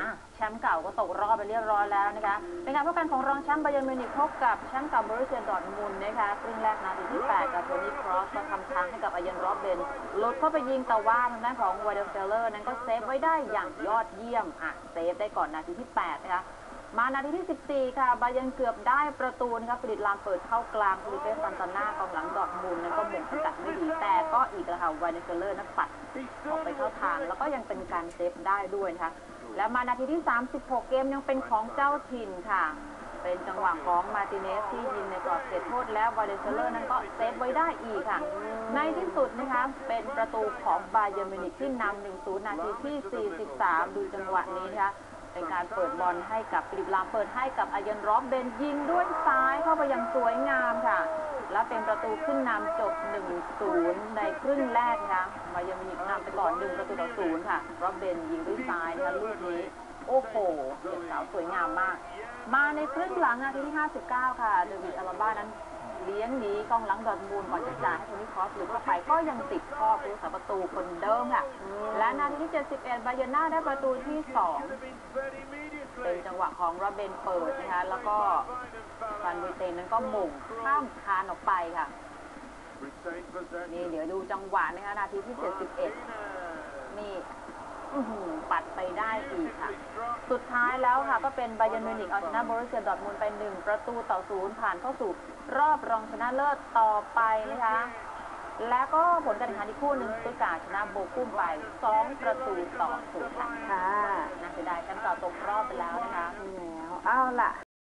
อะแชมป์เก่าก็ตกรอบไปเรียบร้อยแล้วนะคะ เป็นการพบกันของรองแชมป์ไบาเยิร์นมิวนิกพบกับแชมป์เก่าบรูเซียดอร์ทมุนด์นะคะครึ่งแรกนาทีที่ 8 กับโทนี่ครอสก็ทำทางให้กับอายันรอบเบนหลดเข้าไปยิงแต่ว่าทางด้านของวาเดลเซลเลอร์นั้นก็เซฟไว้ได้อย่างยอดเยี่ยม อะ เซฟได้ก่อนนาทีที่ 8 นะคะ มานาทีที่ 14 ค่ะ บาเยันเกือบได้ประตูนะคะฟริดลามเปิดเข้ากลางฟลิเปซันตาน่ากองหลังดอร์ทมุนด์นั้นก็หม่งสกัดไม่ดีแต่ก็อีกแล้วค่ะวาเดลเซลเลอร์นั้นปัดออกไปเข้าทาง แล้วก็ยังเป็นการเซฟได้ด้วยนะคะ และมานาทีที่ 36 เกมยังเป็นของเจ้าถิ่นค่ะ เป็นจังหวะของมาติเนสที่ยิงในกรอบเขตโทษแล้ววาเลเซเลอร์นั้นก็เซฟไว้ได้อีกค่ะ ในที่สุดนะคะเป็นประตูของบาเยอร์มินิกที่นำ1-0 นาทีที่ 43 ดูจังหวะนี้นะคะเป็นการเปิดบอลให้กับฟิลิปลามเปิดให้กับอายันร็อบเบนยิงด้วยซ้ายเข้าไปอย่างสวยงาม และเป็นประตูขึ้นนำจบ 1-0 ในครึ่งแรกนะคะบาเยอร์มินิกนำไปก่อน 1 ประตูต่อ0ค่ะรอบเบนยิงด้วยซ้ายนะคะลูกนี้โอ้โหเก็บสาวสวยงามมาก มาในครึ่งหลังนาทีที่ 59 ค่ะเดวิดอาราบ้านั้นเลี้ยงหนีกองหลังดอร์ทมูลก่อนจะจ่ายให้โทนี่คอสหลุดเข้าไปก็ยังติดข้อผู้สาประตูคนเดิมค่ะ และนาทีที่ 71 บาเยน่าได้ประตูที่ 2 เป็นจังหวะของโรเบนเปิดนะคะ แล้วก็ฟันบุยเตนนั้นก็หม่งข้ามค ค่ะ นี่เดี๋ยวดูจังหวะนะคะนาทีที่ 71 นี่อื้อหือปัดไปได้อีกค่ะ สุดท้ายแล้วค่ะ ก็เป็นไบาเยร์นมิวนิกเอาชนะบรูเซียดอร์ทมุนด์ไป 1 ประตูต่อศูนย์ผ่านเข้าสู่รอบรองชนะเลิศต่อไปนะคะ และก็ผลการแข่งขันอีกคู่หนึ่งสตุตการ์ดชนะโบกุ้มไป 2 ประตูต่อศูนย์ค่ะค่ะน่าเสียดายแชมป์เก่าตกรอบไปแล้วนะคะแล้ว เอาล่ะ